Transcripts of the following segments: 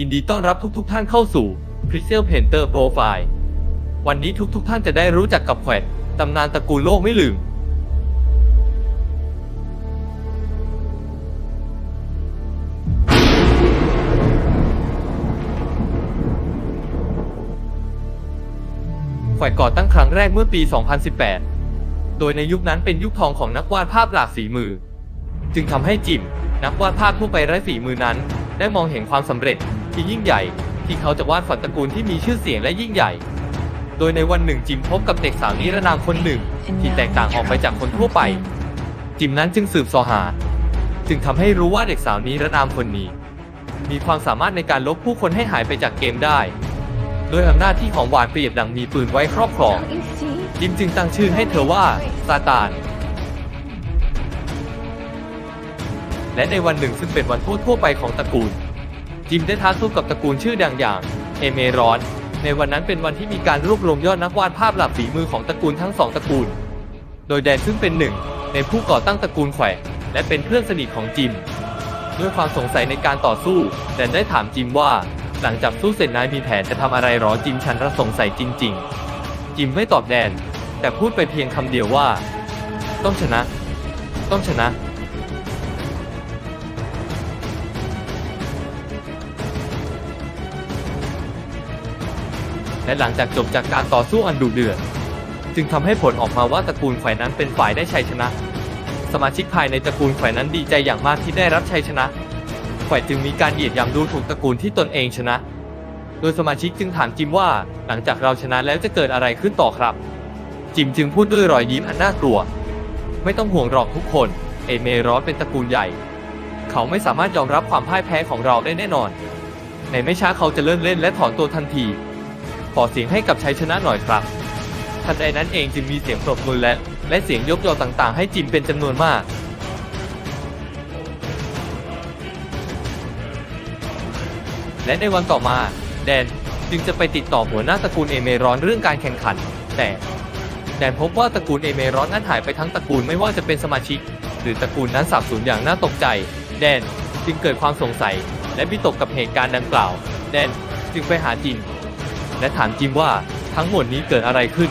ยินดีต้อนรับทุกๆทท่านเข้าสู่ Pixel Painter Profile วันนี้ทุกๆทท่านจะได้รู้จักกับแขวดตำนานตระกูลโลกไม่ลืม แขวดก่อตั้งครั้งแรกเมื่อปี 2018 โดยในยุคนั้นเป็นยุคทองของนักวาดภาพหลากฝีมือ จึงทำให้จิมนักวาดภาพทั่วไปไร้ฝีมือนั้น ได้มองเห็นความสำเร็จ ที่ยิ่งใหญ่ ที่เขาจะวาดฝันตระกูลที่มีชื่อเสียงและยิ่งใหญ่ โดยในวันหนึ่งจิมพบกับเด็กสาวนิรนามคนหนึ่ง ที่แตกต่างออกไปจากคนทั่วไป จิมนั้นจึงสืบเสอหา จึงทำให้รู้ว่าเด็กสาวนิรนามคนนี้ มีความสามารถในการลบผู้คนให้หายไปจากเกมได้ โดยอำนาจที่ของหวานเปรียบดังมีปืนไว้ครอบครองจิมจึงตั้งชื่อให้เธอว่าซาตานและในวันหนึ่งซึ่งเป็นวันทั่วทั่วๆไปของตระกูล จิมได้ท้าสู้กับตระกูลชื่อดังอย่างเอเมรอน ในวันนั้นเป็นวันที่มีการรวบรวมยอดนักวาดภาพหลักฝีมือของตระกูลทั้งสองตระกูล โดยแดนซึ่งเป็นหนึ่ง ในผู้ก่อตั้งตระกูลแขวะและเป็นเพื่อนสนิทของจิม ด้วยความสงสัยในการต่อสู้ แดนได้ถามจิมว่า หลังจากสู้เสร็จนายมีแผนจะทำอะไรหรอจิมฉันระสงสัยจริง ๆ จิมไม่ตอบแดน แต่พูดไปเพียงคำเดียวว่า ต้องชนะ ต้องชนะ และหลังจากจบจากการต่อสู้อันดุเดือด จึงทำให้ผลออกมาว่าตระกูลแขวนนั้นเป็นฝ่ายได้ชัยชนะ สมาชิกภายในตระกูลแขวนนั้นดีใจอย่างมากที่ได้รับชัยชนะแขวนจึงมีการเหยียดยามดูถูกตระกูลที่ตนเองชนะ โดยสมาชิกจึงถามจิมว่าหลังจากเราชนะแล้วจะเกิดอะไรขึ้นต่อครับ จิมจึงพูดด้วยรอยยิ้มอันน่ากลัว ไม่ต้องห่วงหรอกทุกคน เอเมรอสเป็นตระกูลใหญ่ เขาไม่สามารถยอมรับความพ่ายแพ้ของเราได้แน่นอน ในไม่ช้าเขาจะเริ่มเล่นและถอนตัวทันที ขอเสียงให้กับชัยชนะหน่อยครับ ทันใดนั้นเองจึงมีเสียงปรบมือและ และเสียงยกยอต่างๆ ให้จิมเป็นจำนวนมากและในวันต่อมาแดนจึงจะไปติดต่อหัวหน้าตระกูลเอเมรอนเรื่องการแข่งขัน แต่แดนพบว่าตระกูลเอเมรอนนั้นหายไปทั้งตระกูลไม่ว่าจะเป็นสมาชิก หรือตระกูลนั้นสับสนอย่างน่าตกใจ แดนจึงเกิดความสงสัย และวิตกกับเหตุการณ์ดังกล่าว แดนจึงไปหาจิม และถามจิมว่าทั้งหมดนี้เกิดอะไรขึ้น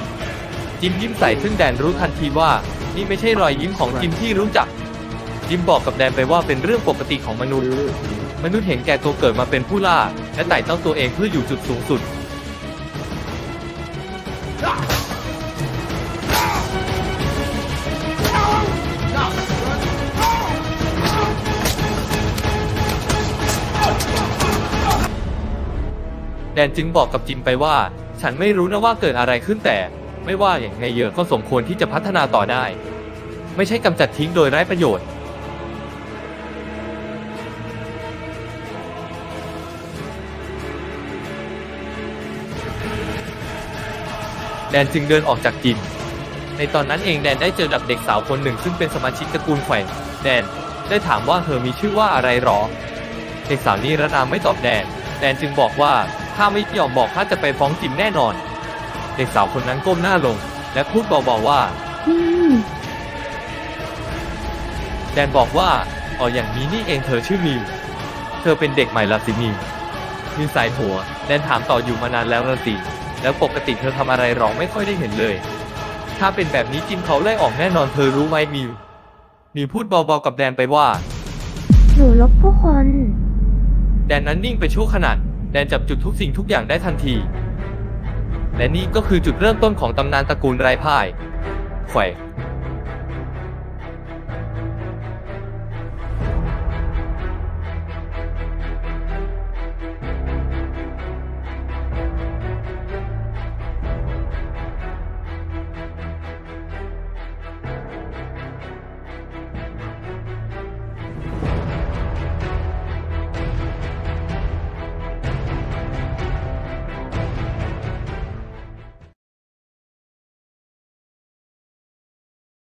จิมยิ้มใส่ซึ่งแดนรู้ทันทีว่า นี่ไม่ใช่รอยยิ้มของจิมที่รู้จัก จิมบอกกับแดนไปว่าเป็นเรื่องปกติของมนุษย์ มนุษย์เห็นแก่ตัวเกิดมาเป็นผู้ล่า และไต่เต้าตัวเองเพื่ออยู่จุดสูงสุด แดนจึงบอกกับจิมไปว่า ฉันไม่รู้นะว่าเกิดอะไรขึ้นแต่ ไม่ว่าอย่างไงเหยอะก็สมควรที่จะพัฒนาต่อได้ ไม่ใช่กำจัดทิ้งโดยไร้ประโยชน์ แดนจึงเดินออกจากจิม ในตอนนั้นเองแดนได้เจอกับเด็กสาวคนหนึ่งซึ่งเป็นสมาชิกตระกูลแขวนแดนได้ถามว่าเธอมีชื่อว่าอะไรหรอ เด็กสาวนี้ระนามไม่ตอบแดน แดนจึงบอกว่า ถ้าไม่ยอมบอกข้าจะไปฟ้องจิมแน่นอน เด็กสาวคนนั้นก้มหน้าลง และพูดเบาๆว่าอืมแดนบอกว่าอ๋ออย่างนี้นี่เองเธอชื่อมิวเธอเป็นเด็กใหม่ละสิมิวมิวสายหัว แดนถามต่ออยู่มานานแล้วละสิ แล้วปกติเธอทำอะไรหรอไม่ค่อยได้เห็นเลย ถ้าเป็นแบบนี้จิมเขาไล่ออกแน่นอนเธอรู้ไหมมิวมิวพูดเบาๆกับแดนไปว่า หนูลบผู้คน แดนนั้นนิ่งไปชั่วขณะ แดนจับจุดทุกสิ่งทุกอย่างได้ทันที และนี่ก็คือจุดเริ่มต้นของตำนานตระกูลไรพ่ายแขว